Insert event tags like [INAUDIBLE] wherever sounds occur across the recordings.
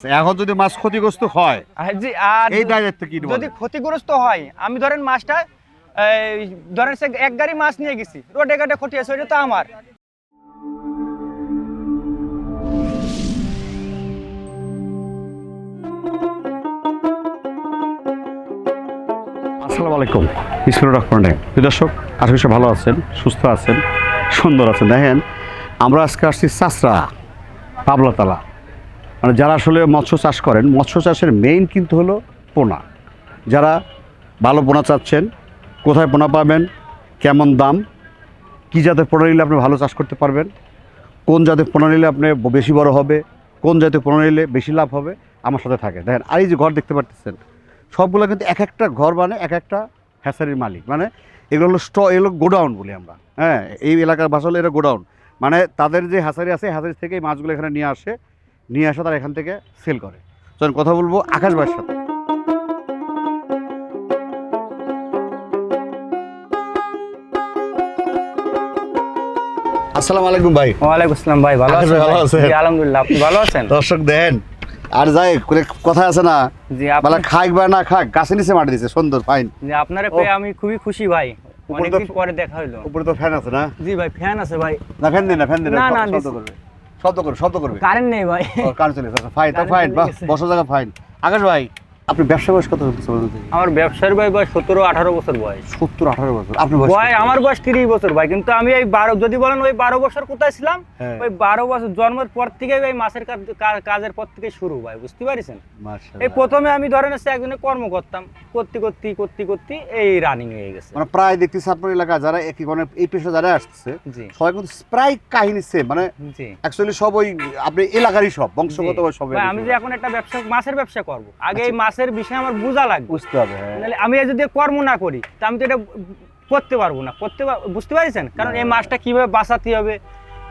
এখন যদি মাছ ক্ষতিগ্রস্ত হয় জি আর এই দায়িত্ব কি যদি ক্ষতিগ্রস্ত হয় আমি ধরেন মাছটা এই, ধরেন সে এক গাড়ি মাছ নিয়ে গেছি রোডে ঘাটে ক্ষতি আছে ওইটা তো আমার। আসসালামু আলাইকুম ইসমিনুর রহমান। দর্শক আশা করি সব ভালো আছেন সুস্থ আছেন সুন্দর আছেন। দেখেন আমরা আজকে আসছি চাষরা পাবলাতলা। মানে যারা আসলে মৎস্য চাষ করেন, মৎস্য চাষের মেইন কিন্তু হলো পোনা। যারা ভালো পোনা চাচ্ছেন, কোথায় পোনা পাবেন, কেমন দাম, কী জাতের পোনা নিলে আপনি ভালো চাষ করতে পারবেন, কোন জাতের পোনা নিলে আপনি বেশি বড় হবে, কোন জাতের পোনা নিলে বেশি লাভ হবে, আমার সাথে থাকে। দেখেন, আর এই যে ঘর দেখতে পাচ্ছেন সবগুলো কিন্তু এক একটা ঘর মানে এক একটা হ্যাসারির মালিক। মানে এগুলো হলো স্ট এগুলো গোডাউন বলি আমরা। হ্যাঁ এই এলাকার ভাষা হলো এটা গোডাউন। মানে তাদের যে হ্যাসারি আছে হ্যাসারি থেকে এই মাছগুলো এখানে নিয়ে আসে। নিয়ে আসা তারা এখান থেকে সেল করে। চলুন কথা বলব আকাশ ভাইয়ের সাথে। আসসালামু আলাইকুম ভাই। ওয়ালাইকুম আসসালাম ভাই ভালো আছেন ভালো আছেন? আলহামদুলিল্লাহ আপনি ভালো আছেন? দর্শক দেন। আর যাই করে কথা আছে না? জি বলে আপনি খাক বা না খাক গাছে নিচে মাটি দিছে সুন্দর ফাইন জি আপনারে পেয়ে আমি খুবই খুশি ভাই। অনেকদিন পরে দেখা হইল। উপরে তো ফ্যান আছে না? জি ভাই ফ্যান আছে ভাই। না ফ্যান দিন না ফ্যান দিন না, না, শব্দ। করবে শব্দ করবে কারেন্ট নেই ভাই কারেন্ট চলে গেছে ফাইন তা ফাইন। বসো জায়গা ফাইন আকাশ ভাই আপনি ব্যবসা বয়স কত হচ্ছে বলুন তো? আমার ব্যবসার ভাই বয়স সতেরো আঠারো বছর বয়স সত্তর আঠারো বছর আপনি বয়স বয় কত? আমার বয়স তিরিশ বছর ভাই কিন্তু আমি এই বারো যদি বলেন ওই বারো বছর কোথায় ছিলাম হ্যাঁ। ওই বারো বছর জন্মের পর থেকে ওই মাছের কাজ- কা- কাজের পর থেকে শুরু ভাই বুঝতে পারছেন মাশাআল্লাহ। এই প্রথমে আমি ধরেন হচ্ছে একজনে কর্ম করতাম করতে করতে করতে করতে এই রানিং হয়ে গেছে মানে প্রায় দেখতেছি আপনার এলাকা যারা একই মানে এই পেশা যারা আসছে জি সবাই কিন্তু প্রায় কাহিনী সেম মানে জি অ্যাকচুয়ালি সব ওই আপনি এলাকারই সব বংশগত জি। সব ভাই, আমি যে এখন একটা ব্যবসা মাছের ব্যবসা করব আগে এই আচ্ছা। মাছের বিষয়ে আমার বোঝা লাগবে। বুঝতে হবে হ্যাঁ। নাহলে আমি যদি কর্ম না করি তা আমি তো এটা করতে পারব না। করতে বুঝতে পারছেন? কারণ এই মাছটা কীভাবে বাঁচাতে হবে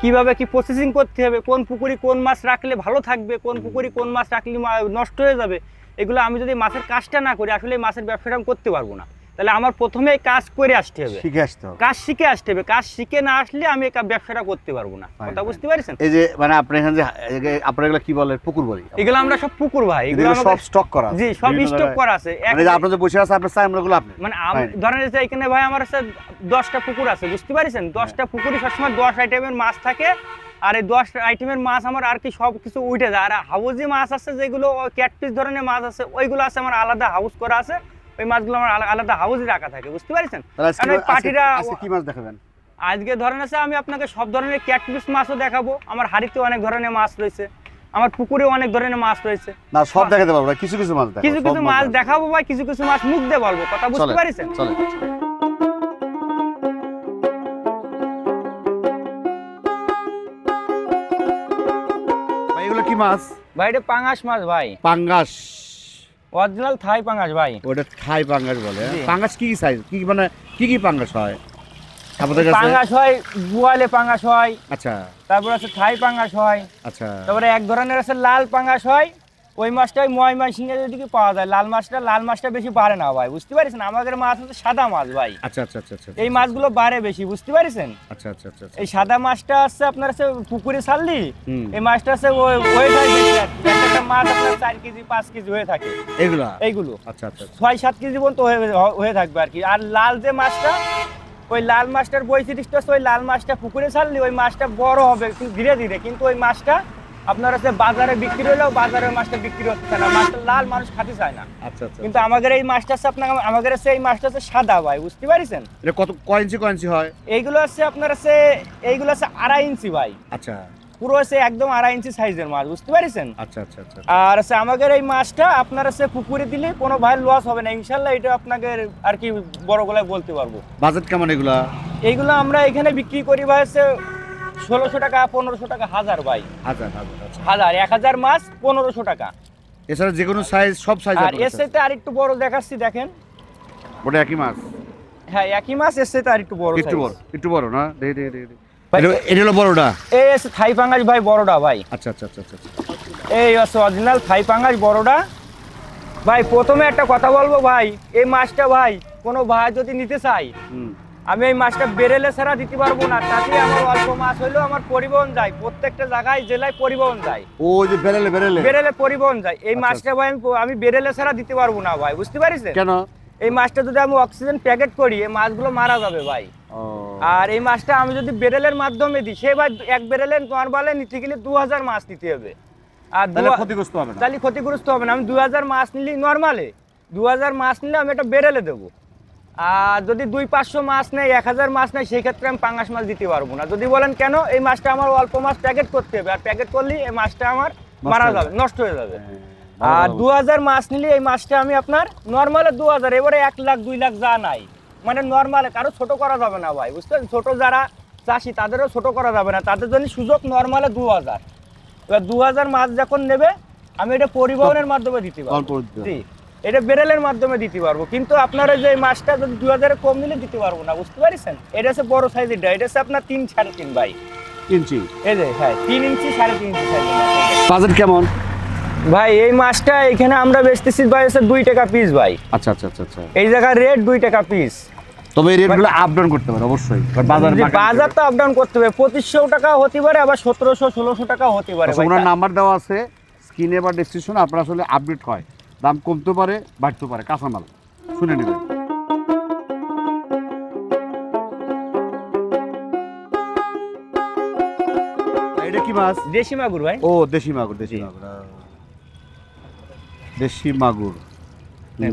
কীভাবে কি প্রসেসিং করতে হবে কোন পুকুরি কোন মাছ রাখলে ভালো থাকবে কোন পুকুরি কোন মাছ রাখলে নষ্ট হয়ে যাবে এগুলো আমি যদি মাছের কাজটা না করি আসলে মাছের ব্যবসাটা আমি করতে পারব না। তাহলে আমার প্রথমে কাজ করে আসতে হবে। শিখে আসতে হবে। কাজ শিখে আসতে হবে। কাজ শিখে না আসলে আমি এই কা- ব্যবসাটা করতে পারব না। কথা বুঝতে পারছেন? এই যে মানে আপনি এখানে যে আপনার এগুলো কি বলে? পুকুর বলি। এগুলো আমরা সব পুকুর ভাই। এগুলো সব স্টক করা জি সব স্টক করা আছে। মানে যে আপনার যে বসে আছে আপনার চাই আমরাগুলো আপনি। মানে ধরেন যে এখানে ভাই আমার কাছে দশটা পুকুর আছে বুঝতে পারছেন? দশটা পুকুরই সবসময় দশ আইটেমের মাছ থাকে আর এই দশ আইটেমের মাছ আমার আর কি সব কিছু উঠে যায়। আর হাউজি মাছ আছে যেগুলো ক্যাটপিস ধরনের মাছ আছে ওইগুলো আছে আমার আলাদা হাউস করা আছে। ওই মাছগুলো আমার আলাদা হাউসে রাখা থাকে বুঝতে পারছেন? কারণ ওই কি মাছ দেখাবেন? আজকে ধরেন আছে আমি আপনাকে সব ধরনের ক্যাটপিস মাছও দেখাবো। আমার হাড়িতে অনেক ধরনের মাছ রয়েছে আমার পুকুরে অনেক ধরনের মাছ রয়েছে। না সব দেখাতে পারব না কিছু কিছু মাছ কিছু কিছু মাছ দেখাবো। বা কিছু কিছু মাছ মুখ দিয়ে বলব কথা বুঝতে পারছেন? চলে এগুলো কি মাছ? ভাই এটা পাঙাশ মাছ ভাই। পাঙ্গাস অরিজিনাল থাই পাঙ্গাস ভাই ওটা থাই পাঙ্গাস বলে? পাঙ্গাস কি কি সাইজ কি কি মানে কি কি পাঙ্গাস হয়? আপনাদের কাছে? পাঙ্গাস হয় বুয়ালে পাঙ্গাস হয়। আচ্ছা। তারপর আছে থাই পাঙ্গাস হয়। আচ্ছা। তারপরে এক ধরনের আছে লাল পাঙ্গাস হয় ওই মাছটাই ময় মাছ সিঙ্গের দিকে পাওয়া যায় লাল মাছটা লাল মাছটা বেশি বাড়ে না ভাই বুঝতে পারছেন? আমাদের মাছ হচ্ছে সাদা মাছ ভাই। আচ্ছা আচ্ছা আচ্ছা আচ্ছা। এই মাছগুলো বাড়ে বেশি বুঝতে পারছেন? আচ্ছা আচ্ছা আচ্ছা আচ্ছা। এই সাদা মাছটা আছে আপনার আছে পুকুরে ছাড়লি এই মাছটা আছে ওয়েট হয় বেশি একটা মাছ আপনার চার কেজি পাঁচ কেজি হয়ে থাকে। এগুলা এইগুলো। আচ্ছা আচ্ছা আচ্ছা। ছয় সাত কেজি পর্যন্ত হয়ে হয়ে থাকবে আর কি। আর লাল যে মাছটা ওই লাল মাছটার বৈশিষ্ট্য ওই লাল মাছটা পুকুরে ছাড়লে ওই মাছটা বড় হবে ধীরে ধীরে। কিন্তু ওই মাছটা আপনার হচ্ছে বাজারে বিক্রি হলেও বাজারে ওই মাছটা বিক্রি হচ্ছে না মাছটা লাল মানুষ খাতে চায় না। আচ্ছা আচ্ছা কিন্তু আমাদের এই মাছটা হচ্ছে আপনার আমাদের হচ্ছে এই মাছটা হচ্ছে সাদা ভাই বুঝতে পারছেন? এটা কত কয় ইঞ্চি কয় ইঞ্চি হয়? এইগুলো হচ্ছে আপনার হচ্ছে এইগুলো হচ্ছে আড়াই ইঞ্চি ভাই। আচ্ছা। পুরো হচ্ছে একদম আড়াই ইঞ্চি সাইজের মাছ বুঝতে পারছেন? আচ্ছা আচ্ছা আচ্ছা। আর হচ্ছে আমাদের এই মাছটা আপনার হচ্ছে পুকুরে দিলে কোনো ভাই লস হবে না ইনশাল্লাহ এটা আপনাকে আর কি বড় গলায় বলতে পারব। বাজেট কেমন এগুলা? এইগুলো আমরা এখানে বিক্রি করি ভাই হচ্ছে ষোলোশো টাকা পনেরোশো টাকা হাজার ভাই। হাজার হাজার আচ্ছা। এক হাজার মাছ পনেরোশো টাকা। এছাড়া যে কোনো সাইজ সব সাইজ আর এর সাথে আর একটু বড় দেখাচ্ছি দেখেন। ওটা একই মাছ? হ্যাঁ একই মাছ এর সাথে আর একটু বড় একটু। বড় একটু বড় না? দে দে দে দে। এটা- এটা হলো বড়টা? এই থাই পাঙ্গাস ভাই বড়টা ভাই। আচ্ছা আচ্ছা আচ্ছা আচ্ছা আচ্ছা। এই হচ্ছে অরিজিনাল থাই পাঙ্গাস বড়টা। ভাই প্রথমে একটা কথা বলব ভাই এই মাছটা ভাই কোনো ভাই যদি নিতে চাই হুম। আমি এই মাছটা বেরেলে ছাড়া দিতে পারব না তাতে আমার অল্প মাছ হইলেও আমার পরিবহন যায় প্রত্যেকটা জায়গায় জেলায় পরিবহন যায়। ও যে বেরেলে বেরেলে? বেরেলে পরিবহন যায়। এই আচ্ছা, মাছটা ভাই আমি আমি বেরেলে ছাড়া দিতে পারব না ভাই বুঝতে পারিস কেন? এই মাছটা যদি আমি অক্সিজেন প্যাকেট করি এই মাছগুলো মারা যাবে ভাই। আর এই মাছটা আমি যদি বেরেলের মাধ্যমে দিই সে ভাই এক বেরেলের নর্মালে নিতে গেলে দু হাজার মাছ নিতে হবে। আর ক্ষতিগ্রস্ত হবে তাহলে ক্ষতিগ্রস্ত হবে না আমি দু হাজার মাছ নিলি নর্মালে। দু হাজার মাছ নিলে আমি একটা বেরেলে দেবো। আর যদি দুই পাঁচশো মাছ নেই এক হাজার মাছ নেই সেই ক্ষেত্রে আমি পাঙ্গাস মাছ দিতে পারব না। যদি বলেন কেন এই মাছটা আমার অল্প মাছ প্যাকেট করতে হবে। আর প্যাকেট করলে এই মাছটা আমার মারা যাবে নষ্ট হয়ে যাবে। হ্যাঁ, আর দু হাজার মাছ নিলে এই মাছটা আমি আপনার নর্মালে দু হাজার এবারে এক লাখ দুই লাখ যা নাই। মানে নর্মালে কারও ছোট করা যাবে না ভাই বুঝতে ছোট যারা চাষি তাদেরও ছোট করা যাবে না। তাদের জন্য সুযোগ নর্মালে দু হাজার। এবার দু হাজার মাছ যখন নেবে আমি এটা পরিবহনের মাধ্যমে দিতে পারব। এটা বেরেলের মাধ্যমে দিতে পারব। কিন্তু আপনারা যে মাছটা যদি দু হাজারে কম নিলে দিতে পারব না বুঝতে পারছেন? এটা হচ্ছে বড় সাইজের এটা হচ্ছে আপনার তিন সাড়ে তিন ভাই ইঞ্চি? এই যে হ্যাঁ তিন ইঞ্চি সাড়ে তিন ইঞ্চি বাজেট কেমন? ভাই এই মাছটা এখানে আমরা বেচতেছি ভাই হচ্ছে দুই টাকা পিস ভাই। আচ্ছা আচ্ছা আচ্ছা আচ্ছা। এই জায়গার রেট দুই টাকা পিস তবে এই রেটগুলো আপ ডাউন করতে পারে অবশ্যই। বাজার বাজার তো আপডাউন করতে হবে পঁচিশশো টাকা হতে পারে আবার সতেরোশো ষোলোশো টাকা হতে পারে ওনার নাম্বার দেওয়া আছে স্ক্রিনে বা ডেসক্রিপশনে আপনার আসলে আপডেট হয়। দাম কমতে পারে বাড়তে পারে কাঁচামাল। শুনে নেবেন। এটা কি মাছ? দেশি মাগুর ভাই। ও দেশি মাগুর দেশি মাগুর দেশি মাগুর।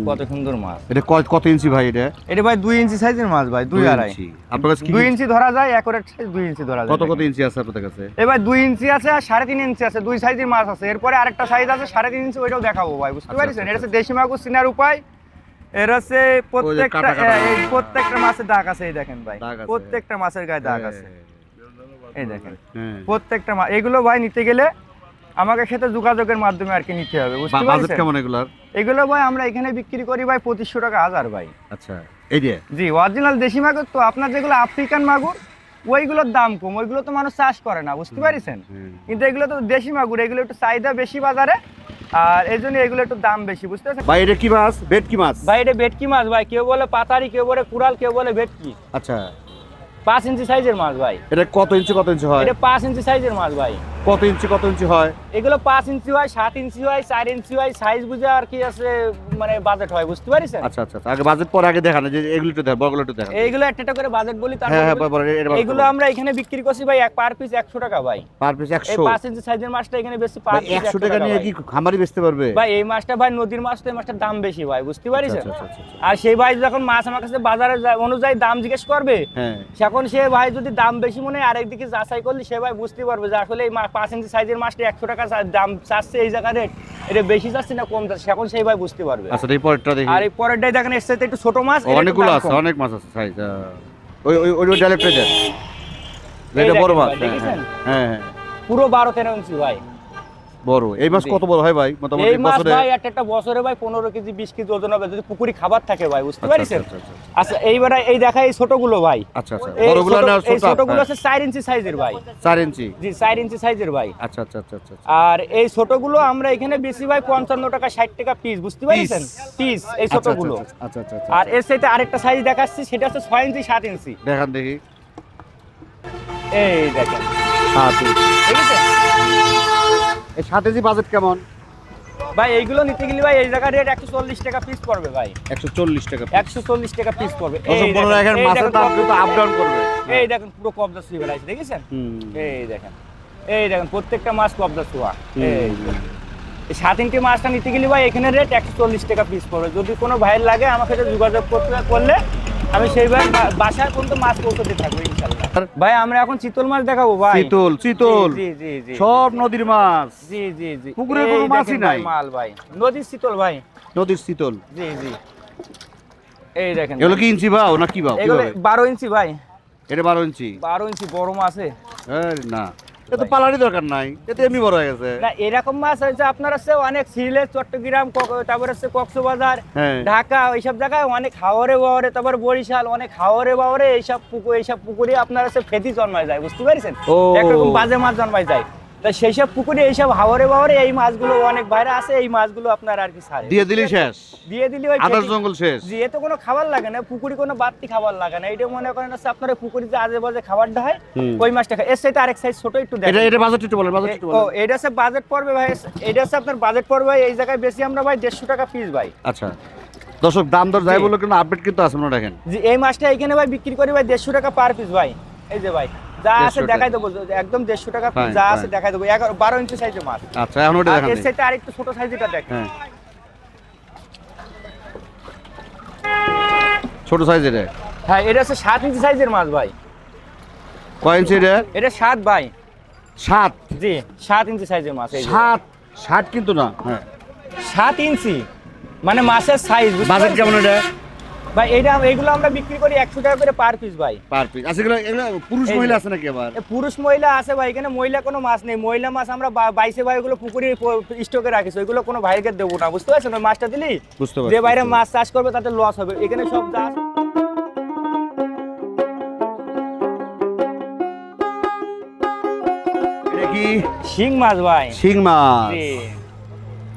কত সুন্দর মাছ। এটা কত ইঞ্চি ভাই এটা? এটা ভাই দুই ইঞ্চি সাইজের মাছ ভাই দুই আড়াই। ইঞ্চি। আপনার কাছে দুই ইঞ্চি ধরা যায় সাইজ দুই ইঞ্চি ধরা যায় কত কত ইঞ্চি আছে আপনাদের কাছে? এবার দুই ইঞ্চি আছে আর সাড়ে তিন ইঞ্চি আছে দুই সাইজের মাছ আছে। এরপরে আরেকটা সাইজ আছে সাড়ে তিন ইঞ্চি ওইটাও দেখাবো ভাই বুঝতে আচ্ছা, পারছেন? আচ্ছা, এটা হচ্ছে দেশি মাগুর চিনার উপায়। এর হচ্ছে প্রত্যেকটা প্রত্যেকটা মাছের দাগ আছে এই দেখেন ভাই। প্রত্যেকটা মাছের গায়ে দাগ আছে। এই দেখেন। হ্যাঁ। প্রত্যেকটা মাছ এগুলো ভাই নিতে গেলে আমাকে সাথে যোগাযোগের মাধ্যমে আর কি নিতে হবে বুঝতে বাজেট কেমন এগুলার? এগুলো ভাই আমরা এখানে বিক্রি করি ভাই পঁচিশশো টাকা হাজার ভাই। আচ্ছা এই যে? জি অরিজিনাল দেশি মাগুর তো আপনার যেগুলো আফ্রিকান মাগুর ওইগুলোর দাম কম ওইগুলো তো মানুষ চাষ করে না বুঝতে পারছেন? কিন্তু এগুলো তো দেশি মাগুর এগুলো একটু চাহিদা বেশি বাজারে আর এই জন্য এগুলো একটু দাম বেশি বুঝতে পারছেন? ভাই এটা কি মাছ? বেড কি মাছ? ভাই এটা ভেটকি মাছ ভাই কেউ বলে পাতারি কেউ বলে কুড়াল কেউ বলে ভেটকি। আচ্ছা। পাঁচ ইঞ্চি সাইজের মাছ ভাই। এটা কত ইঞ্চি কত ইঞ্চি হয়? এটা পাঁচ ইঞ্চি সাইজের মাছ ভাই। কত ইঞ্চি কত ইঞ্চি হয়? এগুলো পাঁচ ইঞ্চি হয় সাত ইঞ্চি হয় চার ইঞ্চি হয় সাইজ বুঝে আর কি আছে মানে বাজেট হয় বুঝতে পারিস আচ্ছা আচ্ছা আচ্ছা। আগে বাজেট পরে আগে দেখানো যে এগুলো একটু দেখ বড়গুলো একটু দেখান। এইগুলো একটা একটা করে বাজেট বলি তারপর হ্যাঁ হ্যাঁ এর আমরা এখানে বিক্রি করছি ভাই এক পার পিস একশো টাকা ভাই। পার পিস 100 এই একশো। পাঁচ ইঞ্চি সাইজের মাছটা এখানে বেশি পার ভাই পিস একশো টাকা নিয়ে কি খামারি বেচতে পারবে? ভাই এই মাছটা ভাই নদীর মাছ তো এই মাছটার দাম বেশি ভাই বুঝতে পারিস আচ্ছা, আচ্ছা, আচ্ছা। আর সেই ভাই যখন মাছ আমার কাছে বাজারে যায়- অনুযায়ী দাম জিজ্ঞেস করবে হ্যাঁ। তখন সে ভাই যদি দাম বেশি মনে হয় আরেক দিকে যাচাই করলে সে ভাই বুঝতে পারবে যে আসলে এই মা- পাঁচ ইঞ্চি সাইজের মাছটা একশো টাকা দাম চাচ্ছে এই জায়গা রেট। এটা বেশি যাচ্ছে না কম যাচ্ছে এখন সেইভাবে ভাই বুঝতে পারবে। আচ্ছা এই পরেরটা দেখি। আর এই পরেরটাই দেখেন এর সাথে একটু ছোট মাছ অনেকগুলো আছে অনেক মাছ আছে সাইজ ওই ওই ওই ডাইরেক্ট এটা বড় মাছ? হ্যাঁ হ্যাঁ। পুরো বারো তেরো ইঞ্চি ভাই। বড় এই মাছ কত বড় হয় ভাই? মোটামুটি এই মাছ ভাই একটা একটা বছরে ভাই পনেরো কেজি বিশ কেজি ওজন হবে। যদি পুকুরি খাবার থাকে ভাই বুঝতে পারিছেন? আচ্ছা, আচ্ছা, আচ্ছা। আচ্ছা এইবারে এই দেখা এই ছোটগুলো ভাই। আচ্ছা আচ্ছা ছোট- না ছোট ছোটগুলো হ্যাঁ। আছে চার ইঞ্চি সাইজের ভাই। চার ইঞ্চি? জি চার ইঞ্চি সাইজের ভাই। আচ্ছা আচ্ছা আচ্ছা আচ্ছা। আর এই ছোটগুলো আমরা এখানে বেশি ভাই পঞ্চান্ন টাকা ষাট টাকা পিস বুঝতে পারছেন? পিস এই আচ্ছা, ছোটগুলো। আচ্ছা, আচ্ছা আর এর সাথে আরেকটা সাইজ দেখাচ্ছি সেটা হচ্ছে ছয় ইঞ্চি সাত ইঞ্চি। দেখান দেখি। এই দেখেন। সাত ঠিক আছে? এই বাজেট কেমন? ভাই এইগুলো নিতে গেলে ভাই এই জায়গার রেট একশো চল্লিশ টাকা পিস পড়বে ভাই। একশো চল্লিশ টাকা একশো চল্লিশ টাকা পিস পড়বে। এই দেখেন, এই মাছের দাম কিন্তু আপ ডাউন করবে। এই দেখেন পুরো কবজা শুয়ে বেড়াইছে দেখেছেন? এই দেখেন এই দেখেন প্রত্যেকটা মাছ কবজা শোয়া এই সাত ইঞ্চি মাছটা নিতে গেলে ভাই এখানে রেট একশো চল্লিশ টাকা পিস পড়বে। যদি কোনো ভাইয়ের লাগে আমার সাথে যোগাযোগ করতে করলে আমি সেইবার বাসায় পর্যন্ত মাছ পৌঁছতে থাকব ইনশাল্লাহ ভাই আমরা এখন চিতল মাছ দেখাবো ভাই। চিতল চিতল জি জি জি সব নদীর মাছ। জি জি জি। পুকুরে কোনো মাছই নাই। মাল ভাই। নদীর শীতল ভাই। নদীর শীতল। জি জি। এই দেখেন এগুলো কি ইঞ্চি বাও না কি বাও? এগুলো কীভাবে? বারো ইঞ্চি ভাই। এটা বারো ইঞ্চি। বারো ইঞ্চি বড় মাছে আরে না। এ তো পালারই দরকার নাই এতে এমনি বড় হয়ে গেছে। না এরকম মাছ হয়েছে আপনার হচ্ছে অনেক সিলেট চট্টগ্রাম তারপর হচ্ছে কক্সবাজার হ্যাঁ। ঢাকা ওইসব জায়গায় অনেক হাওরে বাওরে তারপর বরিশাল অনেক হাওরে বাওরে এইসব পুকুর এইসব পুকুরে আপনার হচ্ছে ফেদি জন্মায় যায় বুঝতে পারছেন? ও। একরকম বাজে মাছ জন্মায় যায়। তা সেই সব পুকুরে এইসব হাওরে বাওরে এই মাছগুলো অনেক বাইরে আছে এই মাছগুলো আপনার আর কি ছাড়ে। দিয়ে দিলি শেষ? দিয়ে দিলে ওই আদার জঙ্গল শেষ? জি কোনো খাবার লাগে না পুকুরি কোনো বাড়তি খাবার লাগে না। এটা মনে করেন হচ্ছে আপনার পুকুরি যে আজে বাজে খাবারটা হয় ওই মাছটা খায়। এর সাথে আরেক সাইজ ছোট একটু এটা দেখেন। এটা বাজার একটু বলেন বাজার একটু ও এটা হচ্ছে বাজেট পড়বে ভাই এটা হচ্ছে আপনার বাজেট পড়বে ভাই, এই জায়গায় বেশি আমরা ভাই দেড়শো টাকা পিস ভাই। আচ্ছা। দর্শক দাম দর যাই জি। বলো কিন্তু আপডেট কিন্তু আছে মনে দেখেন যে এই মাছটা এখানে ভাই বিক্রি করি ভাই দেড়শো টাকা পার পিস ভাই। এই যে ভাই। যা আছে দেখাই দেবো একদম দেড়শো টাকা যা আছে দেখাই দেবো। এগারো বারো ইঞ্চি সাইজের মাছ আচ্ছা এখন ওটা দেখান আরেকটু ছোট সাইজেরটা দেখ। হ্যাঁ। ছোট সাইজ এটা? হ্যাঁ এটা হচ্ছে সাত ইঞ্চি সাইজের মাছ ভাই। কয় ইঞ্চি এটা? এটা সাত ভাই। সাত? জি সাত ইঞ্চি সাইজের মাছ যে। সাত? কিন্তু না হ্যাঁ। সাত ইঞ্চি মানে মাছের সাইজ বাজেট কেমন এটা? ভাই এইটা এইগুলো আমরা বিক্রি করি একশো টাকা করে পার পিস ভাই। পার পিস আচ্ছা এগুলো এগুলো পুরুষ মহিলা আছে নাকি আবার? পুরুষ মহিলা আছে ভাই এখানে মহিলা কোনো মাছ নেই। মহিলা মাছ আমরা বাইশে ভাই ওগুলো পুকুরে স্টকে রাখিস ওইগুলো কোনো ভাইকে দেবো না। বুঝতে পারছেন ওই মাছটা দিলি? বুঝতে যে বাইরে মাছ চাষ করবে তাতে লস হবে। এখানে সব আছে- শিং মাছ ভাই। শিং মাছ।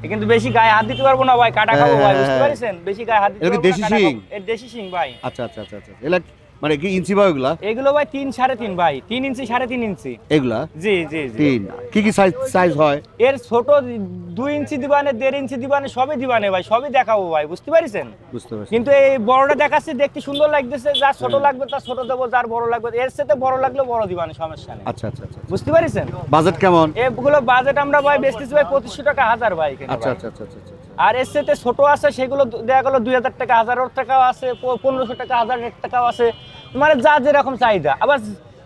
কিন্তু বেশি গায়ে হাত দিতে পারব না ভাই কাটা খাব ভাই হ্যাঁ, বুঝতে হ্যাঁ। পারছেন বেশি গায়ে হাত দিতে পারব দেশি সিং শিং? খাব। দেশি শিং ভাই আচ্ছা আচ্ছা আচ্ছা আচ্ছা মানে কি ইঞ্চি বা এগুলো ভাই তিন সাড়ে তিন ভাই তিন ইঞ্চি সাড়ে তিন ইঞ্চি। এগুলা? জি জি জি। তিন। কি কি সাইজ সাইজ হয়? এর ছোট দুই ইঞ্চি দিবানে দেড় ইঞ্চি দিবানে সবই দিবানে ভাই সবই দেখাবো ভাই বুঝতে পারিছেন? বুঝতে পারছি। কিন্তু এই বড়টা দেখাচ্ছে দেখতে সুন্দর লাগতেছে যার ছোট লাগবে তার ছোট দেবো যার বড় লাগবে এর সাথে বড় লাগলে বড় দিবানে সমস্যা নেই। আচ্ছা আচ্ছা আচ্ছা বুঝতে পারিছেন? বাজেট কেমন? এগুলো বাজেট আমরা ভাই বেচতেছি ভাই পঁচিশশো টাকা হাজার ভাই আচ্ছা ভাই। আচ্ছা আচ্ছা আচ্ছা আচ্ছা। আর এর সাথে ছোটো আছে, সেগুলো দেখা গেলো দুই হাজার টাকা হাজার টাকাও আছে পনেরোশো টাকা হাজার টাকাও আছে। মানে যা যেরকম চাহিদা। আবার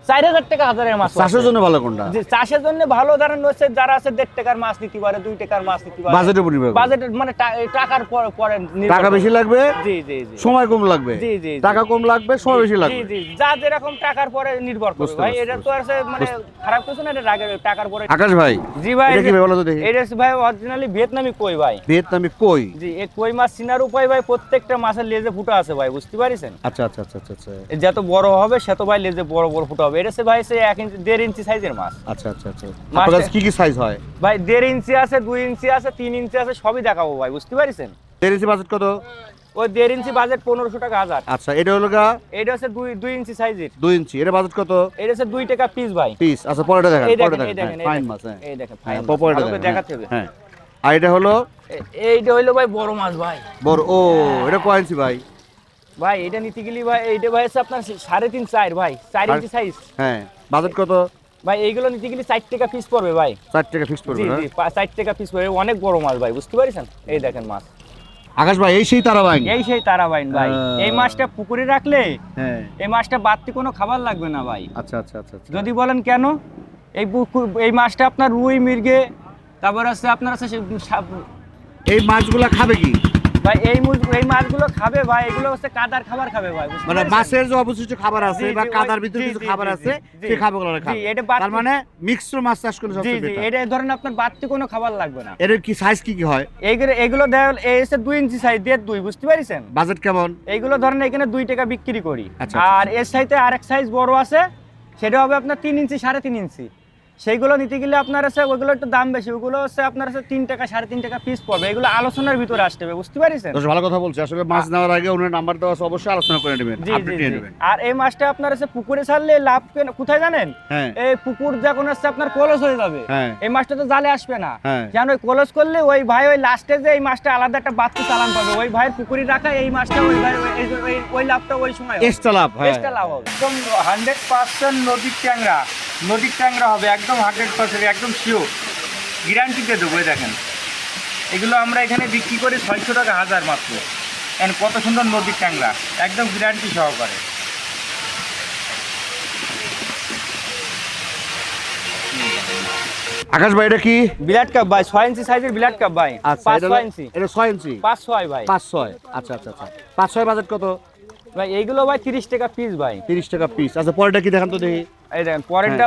চার হাজার টাকা হাজারের মাছ চাষের জন্য ভালো কোনটা? চাষের জন্য ভালো ধরেন হচ্ছে যারা আছে দেড় টাকার মাছ নিতে পারে দুই টাকার মাছ নিতে পারে। বাজেটের উপর নির্ভর বাজেট মানে টাকার পরে পরে টাকা বেশি লাগবে জি জি জি। সময় কম লাগবে। জি, জি, জি। টাকা কম লাগবে সময় বেশি লাগবে। জি যা যেরকম টাকার পরে নির্ভর করবে ভাই এটা তো আর মানে খারাপ কিছু না এটা রাগের টাকার পরে। আকাশ ভাই জি ভাই এটা কি বলো তো দেখি। এটা ভাই অরিজিনালি ভিয়েতনামি কই ভাই? ভিয়েতনামি কই? জি এই কই মাছ চিনার উপায় ভাই প্রত্যেকটা মাছের লেজে ফুটা আছে ভাই বুঝতে পারিছেন? আচ্ছা আচ্ছা আচ্ছা আচ্ছা আচ্ছা। যত বড় হবে সে তো ভাই লেজে বড় বড় ফুটা হবে। এটা হচ্ছে ভাই সে এক ইঞ্চি দেড় ইঞ্চি সাইজের মাছ। আচ্ছা আচ্ছা আচ্ছা। আপনার কাছে কি কি সাইজ হয়? ভাই দেড় ইঞ্চি আছে দুই ইঞ্চি আছে তিন ইঞ্চি আছে সবই দেখাবো ভাই বুঝতে পারিছেন? দেড় ইঞ্চি বাজেট কত? ওই দেড় ইঞ্চি বাজেট পনেরোশো টাকা হাজার। আচ্ছা এটা হলো গা? এটা হচ্ছে দুই দুই ইঞ্চি সাইজের দুই ইঞ্চি এটা বাজেট কত? এটা হচ্ছে দুই টাকা পিস ভাই। পিস আচ্ছা পরেটা দেখেন পরেটা দেখেন ফাইন মাছ হ্যাঁ। এই দেখেন মাছ। পরেটা দেখেন দেখাতে হবে। হ্যাঁ। আর এটা হলো? এইটা হইল ভাই বড় মাছ ভাই। বড় ও এটা কয় ইঞ্চি ভাই? ভাই এটা নিতে গেলে ভাই এইটা ভাই আপনার সাড়ে তিন চার ভাই চার ইঞ্চি সাইজ হ্যাঁ বাজেট কত? ভাই এইগুলো নিতে গেলে চার টাকা পিস পড়বে ভাই। চার টাকা ফিক্স করবে জি না? জি পা- চার টাকা পিস পড়বে। অনেক বড় মাছ ভাই বুঝতে পারছেন? এই দেখেন মাছ। আকাশ ভাই এই সেই তারা বাইন এই সেই তারাবাইন ভাই। এই মাছটা পুকুরে রাখলে হ্যাঁ। এই মাছটা বাড়তি কোনো খাবার লাগবে না ভাই। আচ্ছা আচ্ছা আচ্ছা আচ্ছা। যদি বলেন কেন? এই পুকুর এই মাছটা আপনার রুই মির্গে তারপর আছে আপনার আছে এই মাছগুলা খাবে কি? ভাই এই এই মাছগুলো খাবে ভাই এগুলো হচ্ছে কাদার খাবার খাবে ভাই মানে মাছের যে অবশিষ্ট খাবার আছে বা কাদার ভিতরে কিছু খাবার আছে জি, সেই খাবারগুলো খাবে। এটা তার মানে মিক্সড মাছ চাষ করলে সবচেয়ে বেটার এটা ধরেন আপনার বাড়তি কোনো খাবার লাগবে না। এর কি সাইজ কি কি হয়? এইগুলো এগুলো দেখ এই হচ্ছে দুই ইঞ্চি সাইজ দেড় দুই বুঝতে পারিছেন? বাজেট কেমন? এইগুলো ধরেন এখানে দুই টাকা বিক্রি করি। আচ্ছা, আচ্ছা, আর এর সাইতে আরেক সাইজ বড় আছে সেটা হবে আপনার তিন ইঞ্চি সাড়ে তিন ইঞ্চি। সেইগুলো নিতে গেলে আপনার আছে ওইগুলো একটু দাম বেশি ওগুলো হচ্ছে আপনার আছে তিন টাকা সাড়ে তিন টাকা পিস পড়বে। এগুলো আলোচনার ভিতরে আসতে হবে বুঝতে পারিছেন? ভালো কথা বলছি। আসলে মাছ নেওয়ার আগে ওনার নাম্বার দেওয়া আছে অবশ্যই আলোচনা করে নেবেন জি জি আর এই মাছটা আপনার আছে পুকুরে ছাড়লে লাভ কোথায় জানেন? হ্যাঁ। এই পুকুর যখন আসছে আপনার কলস হয়ে যাবে হ্যাঁ। এই মাছটা তো জালে আসবে না। হ্যাঁ। কেন ওই কলস করলে ওই ভাই ওই লাস্টে যে এই মাছটা আলাদা একটা বাড়তি চালান পাবে ওই ভাইয়ের পুকুরি রাখা এই মাছটা ওই ভাই ওই- লাভটা ওই সময় এক্সট্রা লাভ এক্সট্রা লাভ হবে। একদম হান্ড্রেড পার্সেন্ট নদীর ট্যাংরা নদীর ট্যাংরা হবে একদম হান্ড্রেড পার্সেন্ট একদম শিওর গ্যারান্টিতে দেবো এই দেখেন। এগুলো আমরা এখানে বিক্রি করি ছয়শো টাকা হাজার মাত্র। And কত সুন্দর নদীর ট্যাংরা একদম গ্যারান্টি সহকারে। আকাশ ভাই এটা কি? বিলাট কাপ ভাই ছয় ইঞ্চি সাইজের বিলাট কাপ ভাই। আচ্ছা পাঁচ ছয় ইঞ্চি এটা ছয় ইঞ্চি পাঁচ ছয় ভাই। পাঁচ ছয় আচ্ছা আচ্ছা আচ্ছা। পাঁচ ছয় বাজেট কত? ভাই এইগুলো ভাই তিরিশ টাকা পিস ভাই। তিরিশ টাকা পিস আচ্ছা পরেরটা কি দেখান তো দেখি। এই দেখেন পরেরটা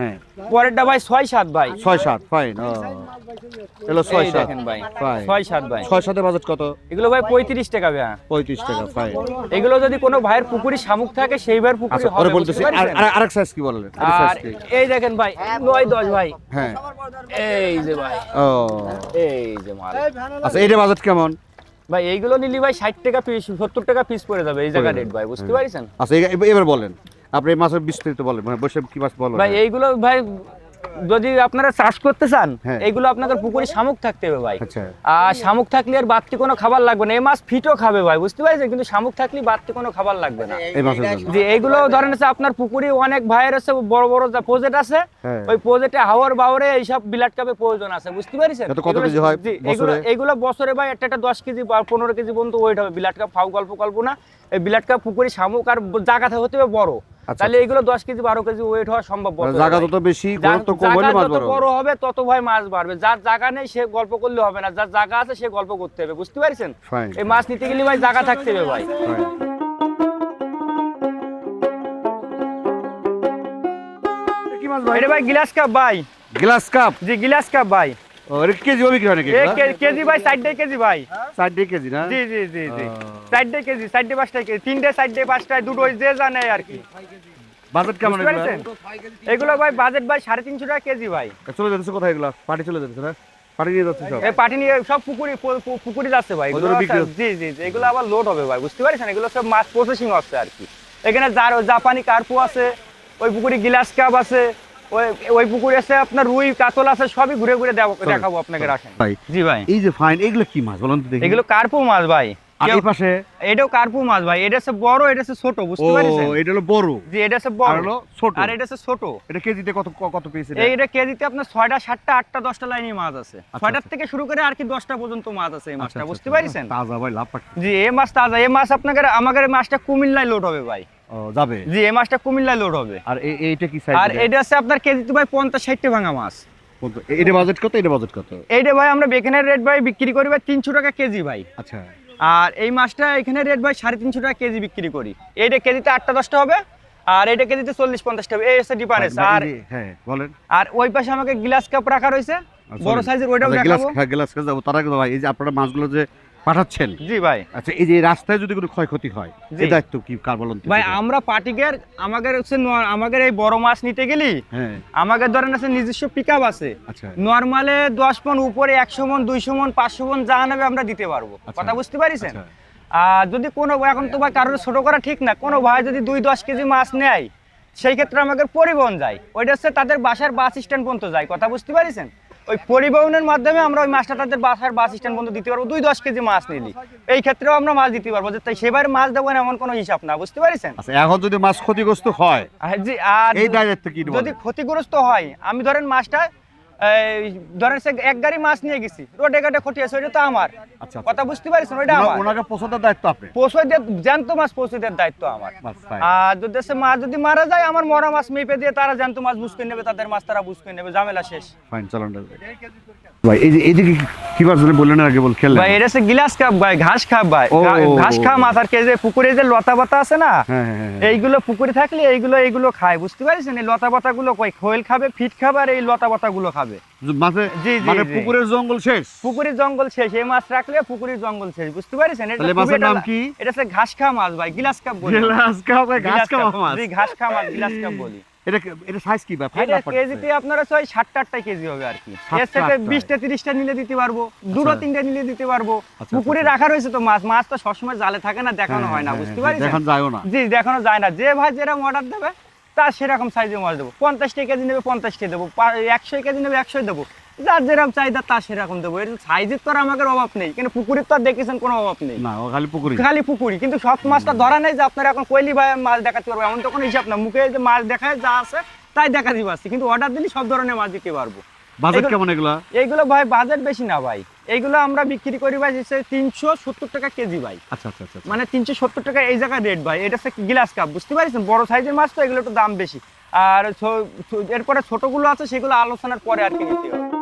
হ্যাঁ পরেরটা ভাই ছয় সাত ভাই। ছয় সাত ফাইন এলো ছয় এই সাত দেখেন ভাই ফাইন ছয় সাত ভাই। ছয় সাথে বাজেট কত? এগুলো ভাই পঁয়ত্রিশ টাকা ভাই। পঁয়ত্রিশ টাকা ফাইন এগুলো যদি কোনো ভাইয়ের পুকুরি শামুক থাকে সেই ভাইয়ের পুকুরি আচ্ছা হবে বলতেছি আর আরেক সাইজ কি বললেন আর এই দেখেন ভাই নয় দশ ভাই। হ্যাঁ। এই যে ভাই ও। এই যে মাল। আচ্ছা এইটা বাজেট কেমন? ভাই এইগুলো নিলি ভাই ষাট টাকা পিস সত্তর টাকা পিস পড়ে যাবে এই জায়গা রেট ভাই বুঝতে। পারছেন? আচ্ছা এবার- বলেন। আপনি মাছের বিস্তারিত বলেন মানে বসে কি মাছ বলেন ভাই এইগুলো ভাই যদি আপনারা চাষ করতে চান হ্যাঁ। এইগুলো আপনাদের পুকুরে শামুক থাকতে হবে ভাই। আচ্ছা। আর শামুক থাকলে আর বাড়তি কোনো খাবার লাগবে না। এই মাছ ফিটও খাবে ভাই বুঝতে পারছেন? কিন্তু শামুক থাকলে বাড়তি কোনো খাবার লাগবে না। যে এইগুলো ধরেন হচ্ছে আপনার পুকুরে অনেক ভাইয়ের আছে বড় বড় যা প্রজেক্ট আছে হ্যাঁ। ওই প্রজেক্টে হাওয়ার বাওয়ারে এইসব বিলাট কাপে প্রয়োজন আছে বুঝতে পারছেন? এটা কত এগুলো- হয় এগুলো বছরে? ভাই একটা একটা দশ কেজি বা পনেরো কেজি পর্যন্ত ওয়েট হবে। বিলাট কাপ ফাউ গল্প গল্প না। এই বিলাট কাপ পুকুরে শামুক আর জায়গা হতে হবে বড়। তাহলে এগুলো দশ কেজি বারো কেজি ওয়েট হওয়া সম্ভব মানে জায়গা। যত বেশি যার কম হলে মাছ যত বড় বড় হবে তত ভাই মাছ বাড়বে। যার জায়গা নেই সে গল্প করলে হবে না। যার জায়গা আছে সে গল্প করতে হবে। বুঝতে পারছেন? এই মাছ নিতে গেলে ভাই জায়গা থাকতে হবে ভাই? এটা ভাই গ্লাস কাপ ভাই। Glass cup? জি গ্লাস কাপ ভাই। ও এটা কেজি হবে কি হয় নাকি এ কে- কেজি ভাই চারটে কেজি ভাই। চারটে কেজি না? জি জি জি জি। ও। চারটে কেজি চারটে পাঁচটা কেজি। তিনটে চারটে পাঁচটায় দুটো যে জানে আর কি। বাজেট কেমন এগুলা? ভাই বাজেট ভাই সাড়ে তিনশো টাকা কেজি ভাই। চলে যাচ্ছে কোথায় এগুলা? চলে যাচ্ছে না? নিয়ে যাচ্ছে সব? এই পাটি নিয়ে সব পুকুরি পুকুরি যাচ্ছে ভাই। এগুলো জি জি জি। এগুলো আবার লোড হবে ভাই। বুঝতে পারছেন? এগুলো সব মাছ প্রসেসিং হচ্ছে আর কি। এখানে জাপানি কার্পু আছে। ওই পুকুরি গ্লাস কাপ আছে। ওই ওই পুকুরে আছে আপনার রুই কাতল আছে সবই ঘুরে ঘুরে দেখাবো আপনাকে রাখেন ভাই জি ভাই। এই যে ফাইন এগুলো কি মাছ বলুন তো দেখি। এগুলো কার্পু মাছ ভাই। এই পাশে? এটাও কার্পু মাছ ভাই। এটা হচ্ছে বড় এটা হচ্ছে ছোট বুঝতে পারছেন? এটা হলো বড়। জি এটা হচ্ছে আর বড় হলো ছোট। আর এটা হচ্ছে ছোট। এটা কেজিতে কত কত পিস এটা? এইটা কেজিতে আপনার ছয়টা সাতটা আটটা দশটা লাইনে মাছ আছে। ছয়টার আচ্ছা। থেকে শুরু করে আর কি দশটা পর্যন্ত মাছ আছে এই আচ্ছা, মাছটা আচ্ছা, বুঝতে আচ্ছা। পারছেন? তাজা ভাই লাভ জি এই মাছ তাজা। এই মাছ আপনাকে আমাদের মাছটা কুমিল্লায় লোড হবে ভাই। যাবে? জি এই মাছটা কুমিল্লায় লোড হবে। আর এই- এইটা কি সাইজ আর এটা আছে আপনার কেজিতে ভাই পঞ্চাশ ষাটটা ভাঙা মাছ। এটা বাজেট কত? এটা বাজেট কত? এইটা ভাই আমরা বেকেনের রেট ভাই বিক্রি করি ভাই তিনশো টাকা কেজি ভাই। আচ্ছা। আর এই মাছটা এখানে রেট ভাই সাড়ে তিনশো টাকা কেজি বিক্রি করি। এইটা কেজিতে আটটা দশটা হবে আর এটা কেজিতে চল্লিশ পঞ্চাশটা হবে। এই হচ্ছে ডিফারেন্স আর হ্যাঁ বলেন। আর ওই পাশে আমাকে গ্লাস কাপ রাখা রয়েছে। বড় সাইজের ওইটাও আচ্ছা, গ্লাস দেখাবো। হ্যাঁ গ্লাস যাব। তারা কিন্তু ভাই এই যে আপনারা মাছগুলো যে পাঠাচ্ছেন? জি ভাই। আচ্ছা এই যে রাস্তায় যদি কোনো ক্ষয়ক্ষতি হয় এই দায়িত্ব কি কার বলুন ভাই আমরা আমাদের হচ্ছে আমাদের এই বড় মাছ নিতে গেলি হ্যাঁ। আমাদের ধরেন আছে নিজস্ব পিক আছে। আচ্ছা। নর্মালে দশ মন উপরে একশো মন দুইশো মন পাঁচশো মন যা নেবে আমরা দিতে পারব। আচ্ছা। কথা বুঝতে পারিছেন? আচ্ছা। আর যদি কোনো এখন তো ভাই কারোর ছোট করা ঠিক না কোনো ভাই যদি দুই দশ কেজি মাছ নেয় সেই ক্ষেত্রে আমাদের পরিবহন যায়। ওইটা হচ্ছে তাদের বাসার বাস স্ট্যান্ড পর্যন্ত যায়। কথা বুঝতে পারিছেন? ওই পরিবহনের মাধ্যমে আমরা ওই মাছটা তাদের বাসার বাস স্ট্যান্ড পর্যন্ত দিতে পারব। দুই দশ কেজি মাছ নিলি এই ক্ষেত্রেও আমরা মাছ দিতে পারব। যে তাই সেবার মাছ দেবো না এমন কোনো হিসাব না বুঝতে পারিছেন? আচ্ছা এখন যদি মাছ ক্ষতিগ্রস্ত হয় জি আর এই দায়িত্ব কি যদি ক্ষতিগ্রস্ত হয় আমি ধরেন মাছটা ধরেন সে এক গাড়ি মাছ নিয়ে গেছি। রোডে ঘাটে খটিয়েছে ওইটা তো আমার। আচ্ছা, আচ্ছা। কথা বুঝতে পারছেন ওইটা আমার। ওনাকে দায়িত্ব আপনি? পৌঁছয় দিয়ে জ্যান্ত মাছ পৌঁছে দেওয়ার দায়িত্ব আমার। আর যদি সে মাছ যদি মারা যায় আমার মরা মাছ মেপে দিয়ে তারা জ্যান্ত মাছ বুঝ করে নেবে তাদের মাছ তারা বুঝ করে নেবে ঝামেলা শেষ। ফাইন চলুন ভাই এই যে এইদিকে কি মাছ বললেন আগে বল ভাই এটা হচ্ছে গিলাস খাপ ভাই ঘাস খাপ ভাই। ঘাস ও। মাছ আর কে যে পুকুরে যে লতা পাতা আছে না হ্যাঁ হ্যাঁ হ্যাঁ এইগুলো পুকুরে থাকলে এইগুলো এইগুলো খায় বুঝতে পারছেন? এই লতা পাতা গুলো কই? খোল খাবে ফিট খাবে আর এই লতা পাতা গুলো খাবে। জি, মানে পুকুরের জঙ্গল শেষ? পুকুরের জঙ্গল শেষ এই মাছ রাখলে পুকুরের জঙ্গল শেষ বুঝতে পারছেন? এটা মাছের নাম কি? এটা হচ্ছে ঘাস খাওয়া মাছ ভাই গিলাস কাপ বলি। গ্লাস কাপ ঘাস খাওয়া মাছ। জি ঘাস খাওয়া মাছ গিলাস কাপ বলি। এটা এটা সাইজ কি ভাই? এটা কেজিতে আপনারা ছয় ষাটটা আটটা কেজি হবে আর কি। সাতটা, এর থেকে বিশটা তিরিশটা নিলে দিতে পারব দুটো তিনটা নিলে দিতে পারব। আচ্ছা, পুকুরে আচ্ছা। রাখা রয়েছে তো মাছ মাছ তো সবসময় জালে থাকে না দেখানো হয় না বুঝতে পারি হ্যাঁ, দেখান না। জি দেখানো যায় না। যে ভাই যেরকম অর্ডার দেবে তার সেরকম সাইজে মাছ দেবো। পঞ্চাশটা কেজি নেবে পঞ্চাশটা দেবো। একশো কেজি নেবে একশো দেবো। যার যেরকম চাহিদা তার সেরকম দেবো। এর সাইজের তো আর আমাদের অভাব নেই। কিন্তু পুকুরের তো আর দেখেছেন কোনো অভাব নেই। না খালি পুকুরি খালি পুকুরি কিন্তু সব মাছটা ধরা নেই যে আপনারা এখন কইলি ভাই মাছ দেখাতে পারব। এমন তো কোনো হিসাব না। মুখে যে মাছ দেখায় যা আছে তাই দেখা দিতে পারছি। কিন্তু অর্ডার দিলে সব ধরনের মাছ দিতে পারব। বাজেট কেমন এগুলা? এইগুলো ভাই বাজেট বেশি না ভাই। এইগুলো আমরা বিক্রি করি ভাই তিনশো সত্তর টাকা কেজি ভাই। আচ্ছা আচ্ছা আচ্ছা মানে তিনশো সত্তর টাকা এই জায়গায় রেট ভাই। এটা হচ্ছে গ্লাস কাপ বুঝতে পারছেন? বড় সাইজের মাছ তো এগুলো একটু দাম বেশি। আর এরপরে ছোটগুলো আছে সেগুলো আলোচনার পরে আর কি নিতে হবে।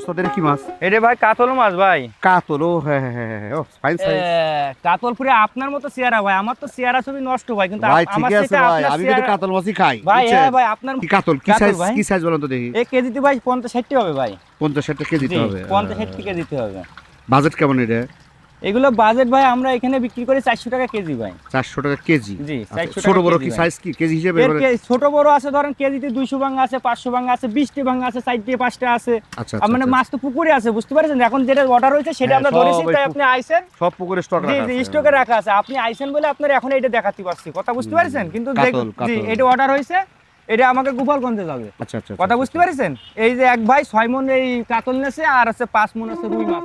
ওস্তাদ এটা কি মাছ? এটা ভাই কাতল মাছ ভাই। কাতল ও হ্যাঁ হ্যাঁ হ্যাঁ হ্যাঁ ও ফাইন সাইজ কাতল পুরে আপনার মতো চেহারা ভাই আমার তো চেহারা ছবি নষ্ট ভাই কিন্তু ভাই আমার ঠিক আছে ভাই আমি কিন্তু কাতল মাছই খাই ভাই? হ্যাঁ ভাই আপনার কি কাতল? কি সাইজ কি সাইজ বলেন তো দেখি? এই কেজিতে ভাই পঞ্চাশ ষাটটি হবে ভাই। পঞ্চাশ ষাট কেজি দিতে হবে পঞ্চাশ ষাট টাকা দিতে হবে। বাজেট কেমন এটা? এগুলো বাজেট ভাই আমরা এখানে বিক্রি করি চারশো টাকা কেজি ভাই। চারশো টাকা কেজি? জি, আচ্ছা, 400 ছোট বড় কি সাইজ কি? কেজি হিসেবে ছোট বড় আছে ধরেন কেজিতে দুইশো ভাঙা আছে পাঁচশো ভাঙা আছে বিশটি ভাঙা আছে চারটি পাঁচটা আছে। আচ্ছা আচ্ছা, মানে। মাছ তো পুকুরে আছে বুঝতে পারছেন? এখন যেটা অর্ডার হয়েছে সেটা হ্যাঁ, আমরা ধরেছি তাই আপনি আইসেন সব পুকুরে স্টক রাখা জি আছে। স্টকে রাখা আছে। আপনি আইসেন বলে আপনার এখন এটা দেখাতে পারছি। কথা বুঝতে পারছেন? কিন্তু জি এটা অর্ডার হয়েছে এটা আমাকে গোপালগঞ্জে যাবে। আচ্ছা আচ্ছা কথা বুঝতে পারছেন? এই যে এক ভাই ছয় মন এই কাতল নেছে আর আছে পাঁচ মন আছে রুই মাছ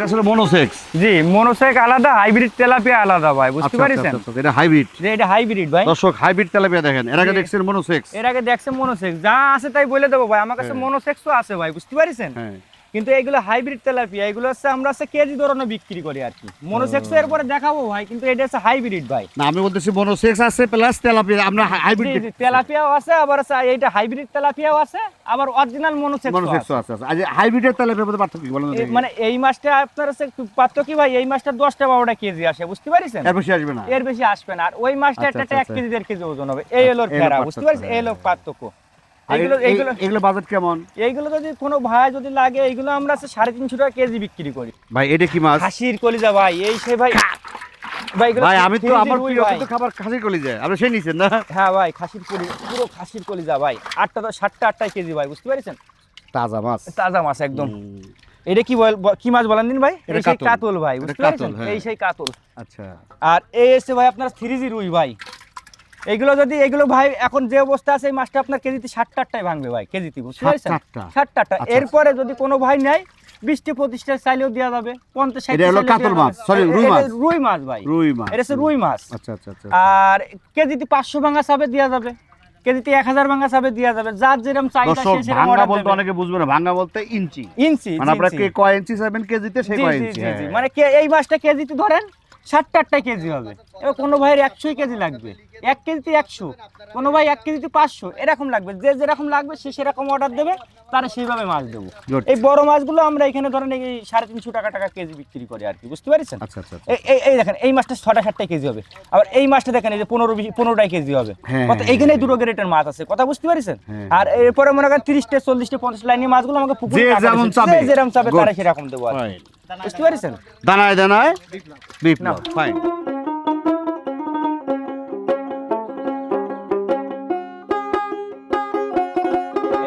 আসলে মনোসেক্স জি মনোসেক আলাদা হাইব্রিড তেলাপিয়া আলাদা ভাই বুঝতে আচ্ছা পারছেন? আচ্ছা আচ্ছা, এটা হাইব্রিড এটা হাইব্রিড ভাই। দর্শক হাইব্রিড তেলাপিয়া দেখেন এর আগে দেখছেন মনোসেক্স এর আগে দেখছেন মনোসেক্স যা আছে তাই বলে দেবো ভাই আমার কাছে হ্যাঁ। মনোসেক্সও আছে ভাই বুঝতে পারছেন? হ্যাঁ। কিন্তু এগুলো হাইব্রিড তেলাপিয়া এগুলো হচ্ছে আমরা হচ্ছে কেজি ধরনের বিক্রি করি আর কি। মনোসেক্স এরপরে দেখাবো ভাই কিন্তু এটা হচ্ছে হাইব্রিড ভাই। না আমি বলতেছি মনোসেক্স আছে প্লাস তেলাপিয়া আমরা হাইব্রিড তেলাপিয়াও আছে আবার আছে এইটা হাইব্রিড তেলাপিয়াও আছে আবার অরিজিনাল মনোসেক্স মনোসেক্স আছে আছে। আজ হাইব্রিডের তেলাপিয়ার মধ্যে পার্থক্য কি বলেন মানে এই মাছটা আপনার হচ্ছে পার্থক্য কি ভাই? এই মাছটা দশটা বারোটা কেজি আসে বুঝতে পারছেন? এর বেশি আসবে না। এর বেশি আসবে না আর ওই মাছটা আচ্ছা, একটা আচ্ছা, এক আচ্ছা। কেজি দেড় কেজি ওজন হবে। এই হলো ফেরা বুঝতে পারছেন? এই হলো পার্থক্য। এইগুলো এইগুলো এগুলো বাজেট কেমন? এইগুলো যদি কোনো ভাই যদি লাগে এইগুলো আমরা সাড়ে তিনশো টাকা কেজি বিক্রি করি। ভাই এটা কি মাছ? খাসির কলিজা ভাই এই সে ভাই ভাই আমি তো আমার প্রিয় ভাই। খাবার খাসি কলি আপনি সেই নিছেন না? হ্যাঁ ভাই খাসির কলি পুরো খাসির কলিজা ভাই। আটটা তো সাতটা আটটাই কেজি ভাই বুঝতে পারছেন? তাজা মাছ। তাজা মাছ একদম। এটা কি বল কি মাছ বলেন দিন ভাই? এটা সেই কাতল। ভাই বুঝতে কাতল, পারছেন হ্যাঁ। এই সেই কাতল। আচ্ছা। আর এই এসে ভাই আপনার থ্রি জি রুই ভাই। এইগুলো যদি এগুলো ভাই এখন যে অবস্থা আছে এই মাছটা আপনার কেজিতে ষাট টাটটাই ভাঙবে ভাই কেজিতে বুঝতে ষাট পারছেন? টাটটা? ষাট টাটটা আচ্ছা, এরপরে যদি কোনো ভাই নেয় বিশটি পঁচিশটা চাইলেও দেওয়া যাবে পঞ্চাশ রুই মাছ। ভাই। রুই মাছ এটা রুই। মাছ। আচ্ছা আচ্ছা আচ্ছা আর কেজিতে পাঁচশো ভাঙা চাবে দেওয়া যাবে। কেজিতে এক হাজার ভাঙা চাবে দেওয়া যাবে। যার যেরকম চাহিদা order বলতে অনেকে বুঝবে না ভাঙ্গা বলতে ইঞ্চি। ইঞ্চি মানে আপনারা কে কয় ইঞ্চি চাইবেন কেজিতে সে কয় ইঞ্চি। হ্যাঁ। মানে কে- এই মাছটা কেজিতে ধরেন ষাট টাটটা কেজি হবে। এবার কোনো ভাইয়ের একশোই কেজি লাগবে। এক কেজিতে একশো। কোনো ভাই এক কেজিতে পাঁচশো। এরকম লাগবে। যে যেরকম লাগবে সে সেরকম অর্ডার দেবে তারা সেইভাবে মাছ দেবো। এই বড় মাছগুলো আমরা এখানে ধরেন এই সাড়ে তিনশো টাকা টাকা কেজি বিক্রি করি আর কি। বুঝতে পারছেন? আচ্ছা আচ্ছা আচ্ছা। এই- এই দেখেন এই মাছটা ছটা সাতটা কেজি হবে। আবার এই মাছটা দেখেন এই যে পনেরো পনেরোটাই কেজি হবে। হ্যাঁ, কত হ্যাঁ, এইখানে হ্যাঁ। দুটো গ্রেটের মাছ আছে। কথা বুঝতে পারছেন? হ্যাঁ, আর এরপরে মনে করেন তিরিশটা চল্লিশটা পঞ্চাশ লাইনের মাছগুলো আমাকে পুকুরে যেরকম চাবে। তারা সেরকম দেবো আর. বুঝতে পারছেন? দানায় দানায়। বিপ্লব ফাইন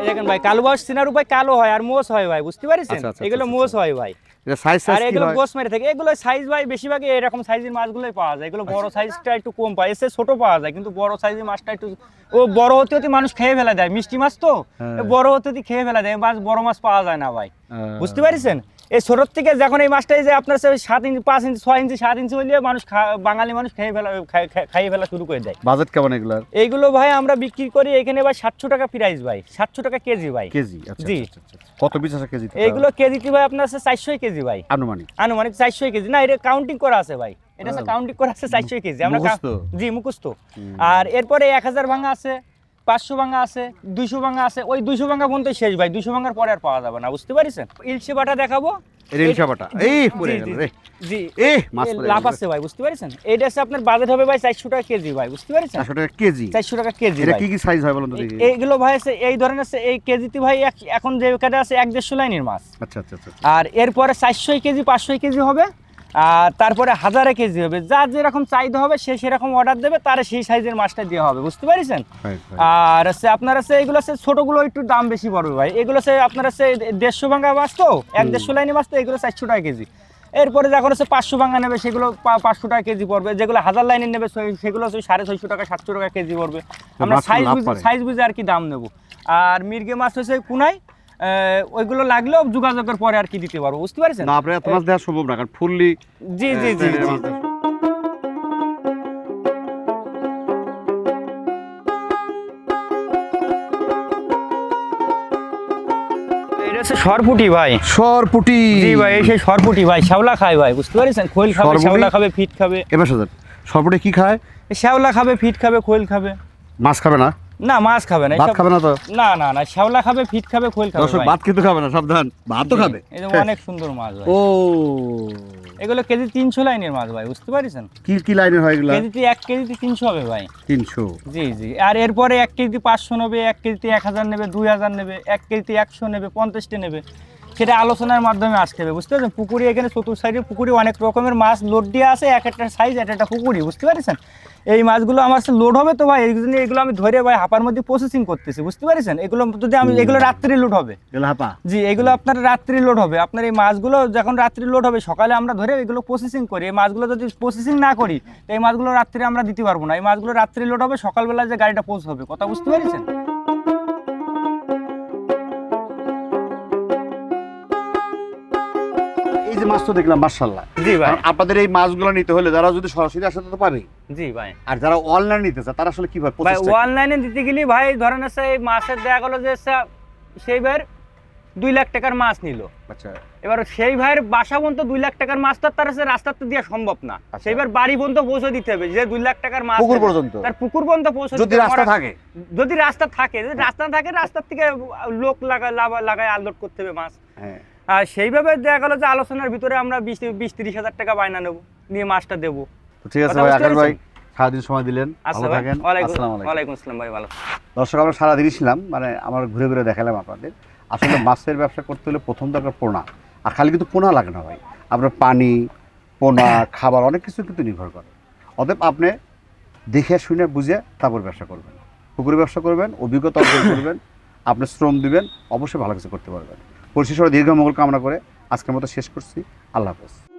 দেখেন ভাই কালো বাস সিনারু ভাই কালো হয় আর মোষ হয় ভাই বুঝতে পারছেন? আচ্ছা, আচ্ছা, এগুলো আচ্ছা, মোষ হয় ভাই। সাইজ আর এগুলো গোস মেরে থাকে। এগুলো সাইজ ভাই বেশিরভাগই এরকম সাইজের মাছগুলোই পাওয়া যায়। এগুলো বড় সাইজটা একটু কম পায়। এসে ছোট পাওয়া যায় কিন্তু বড় সাইজের মাছটা একটু ও বড় হতে হতে মানুষ খেয়ে ফেলা দেয়। মিষ্টি মাছ তো? হ্যাঁ। বড় হতে হতে খেয়ে ফেলা দেয়। মাছ বড় মাছ পাওয়া যায় না ভাই। বুঝতে পারছেন? এই ছোটোর থেকে যখন এই মাছটাই যে আপনার সাত ইঞ্চি পাঁচ ইঞ্চি ছয় ইঞ্চি সাত ইঞ্চি হইলে মানুষ বাঙালি মানুষ খেয়ে ফেলা খাই- খাই- খাইয়ে ফেলা শুরু করে দেয়। বাজেট কেমন এগুলার এইগুলো ভাই আমরা বিক্রি করি এখানে ভাই সাতশো টাকা প্রাইস ভাই সাতশো টাকা কেজি ভাই। কেজি আচ্ছা জি। আচ্ছা, আচ্ছা, আচ্ছা। কত পিস আছে কেজি এইগুলো কেজিতে ভাই আপনার আছে চারশোই কেজি ভাই। আনুমানিক। আনুমানিক চারশো কেজি। না এটা কাউন্টিং করা আছে ভাই। এটা কাউন্টিং করা আছে চারশো কেজি। আমরা জি মুখস্থ। আর এরপরে এক হাজার ভাঙা আছে। পাঁচশো ভাঙা আছে দুইশো ভাঙা আছে ওই দুইশো ভাঙা পর্যন্ত শেষ ভাই দুইশো ভাঙার পরে আর পাওয়া যাবে না বুঝতে পারছেন? ইলশে বাটা দেখাবো। ইলশা বাটা। এই জি, পড়ে গেল রে। জি এই মাছ পড়ে লাভ আছে ভাই বুঝতে পারছেন? এইটা আছে আপনার বাজেট হবে ভাই চারশো টাকা কেজি ভাই বুঝতে পারছেন? টাকা কেজি। চারশো টাকা কেজি এটা কি কি সাইজ হয় বলুন তো দেখি। এইগুলো ভাই আছে এই ধরনের আছে এই কেজিতে ভাই এখন যে কাটা আছে এক দেড়শো লাইনের মাছ। আচ্ছা আচ্ছা আচ্ছা। আর এরপরে চারশো কেজি পাঁচশো কেজি হবে। তারপরে হাজারে কেজি হবে। যার যেরকম চাহিদা হবে সে সেরকম অর্ডার দেবে তার সেই সাইজের মাছটা দেওয়া হবে। বুঝতে পারছেন? Fine, fine. আর হচ্ছে আপনার আছে এগুলো আছে ছোটগুলো একটু দাম বেশি পড়বে ভাই। এগুলো আছে আপনার আছে দেড়শো ভাঙা মাছ তো? এক দেড়শো লাইনে মাছ তো এগুলো চারশো টাকা কেজি। এরপরে যখন হচ্ছে পাঁচশো ভাঙা নেবে সেগুলো পাঁচশো টাকা কেজি পড়বে। যেগুলো হাজার লাইনে নেবে সেগুলো হচ্ছে সাড়ে ছয়শো টাকা সাতশো টাকা কেজি পড়বে। আমরা সাইজ বুঝে সাইজ বুঝে আর কি দাম নেব। আর মির্গে মাছ হচ্ছে কুনাই আহ, ওইগুলো লাগলেও যোগাযোগের পরে আর কি দিতে পারব বুঝতে পারছেন? না মাছ দেওয়া সম্ভব না কারণ ফুললি জি জি জি হচ্ছে। সরপুটি ভাই। সরপুটি। জি ভাই এই সেই সরপুটি ভাই শ্যাওলা খায় ভাই বুঝতে পারছেন? খোল খাবে শ্যাওলা খাবে ফিট খাবে। এবার সাজান সরপুটি কি খায়? শ্যাওলা খাবে ফিট খাবে খোল খাবে। মাছ খাবে না? না মাছ খাবে না ভাত খাবে না তো? না না না শ্যাওলা খাবে ফিট খাবে খোল খাবে দর্শক ভাত কিন্তু খাবে না সাবধান। ভাত তো খাবে যে অনেক সুন্দর মাছ ভাই। ও। এগুলো কেজি তিনশো লাইনের মাছ ভাই বুঝতে পারছেন? কি কি লাইনের হয় এগুলা? কেজিতে এক কেজিতে তিনশো হবে ভাই। তিনশো। জি জি। আর এরপরে এক কেজিতে পাঁচশো নেবে এক কেজিতে এক হাজার নেবে দুই হাজার নেবে এক কেজিতে একশো নেবে পঞ্চাশটা নেবে। সেটা আলোচনার মাধ্যমে আসতে হবে বুঝতে পারছেন? পুকুরি এখানে চতুর সাইডে পুকুরি অনেক রকমের মাছ লোড দিয়ে আছে এক একটা সাইজ এক একটা পুকুরি বুঝতে পারছেন? এই মাছগুলো আমার সাথে লোড হবে তো ভাই এই জন্য এগুলো আমি ধরে ভাই হাপার মধ্যে প্রসেসিং করতেছি বুঝতে পারছেন? এগুলো যদি আমি এগুলো রাত্রি লোড হবে। হাপা। জি এগুলো আপনার রাত্রি লোড হবে। আপনার এই মাছগুলো যখন রাত্রি লোড হবে সকালে আমরা ধরে এগুলো প্রসেসিং করি। এই মাছগুলো যদি প্রসেসিং না করি তো এই মাছগুলো রাত্রি আমরা দিতে পারব না। এই মাছগুলো রাত্রি লোড হবে সকালবেলা যে গাড়িটা পৌঁছবে কথা বুঝতে পেরেছেন? এই মাছ তো দেখলাম মার্শাল্লাহ জি ভাই। আপনাদের এই মাছগুলো নিতে হলে যারা যদি সরাসরি আসে তো পাবে জি ভাই। আর যারা অনলাইন নিতে চায় তারা আসলে কীভাবে ভাই? অনলাইনে দিতে গেলে ভাই ধরেন আছে এই মাছের দেখা গেলো যে সা- সেই ভাইয়ের দুই লাখ টাকার মাছ নিল। আচ্ছা। এবার সেই ভাইয়ের বাসা পর্যন্ত দুই লাখ টাকার মাছ তার কাছে রাস্তাতে দেওয়া সম্ভব না। আচ্ছা। সেইবার বাড়ি পর্যন্ত পৌঁছে দিতে হবে যে দুই লাখ টাকার মাছ পুকুর পর্যন্ত? তার পুকুর পর্যন্ত পৌঁছে যদি রাস্তা থাকে? যদি রাস্তা থাকে যদি রাস্তা থাকে রাস্তার থেকে লোক লাগায় লাভা- লাগায় আনলোড করতে হবে মাছ। হ্যাঁ। আর সেইভাবে দেখা গেলো যে আলোচনার ভিতরে আমরা বিশ বিশ তিরিশ হাজার টাকা বায়না নেব নিয়ে মাছটা দেবো। ঠিক আছে ভাই আকাশ ভাই সারাদিন সময় দিলেন। আচ্ছা ভালো থাকেন। আসসালামু আলাইকুম। ওয়ালাইকুম আসসালাম ভাই ভালো দর্শক আমরা সারাদিন ছিলাম মানে আমরা ঘুরে ঘুরে দেখালাম আপনাদের। আসলে [COUGHS] মাছের ব্যবসা করতে হলে প্রথম দরকার পোনা। আর খালি কিন্তু পোনা লাগে না ভাই। আপনার পানি পোনা [COUGHS] খাবার অনেক কিছু কিন্তু নির্ভর করে। অতএব আপনি দেখে শুনে বুঝে তারপর ব্যবসা করবেন। পুকুরে ব্যবসা করবেন অভিজ্ঞতা অর্জন [COUGHS] করবেন আপনি শ্রম দিবেন অবশ্যই ভালো কিছু করতে পারবেন। পরিশেষে দীর্ঘ মঙ্গল কামনা করে আজকের মতো শেষ করছি। আল্লাহ হাফেজ।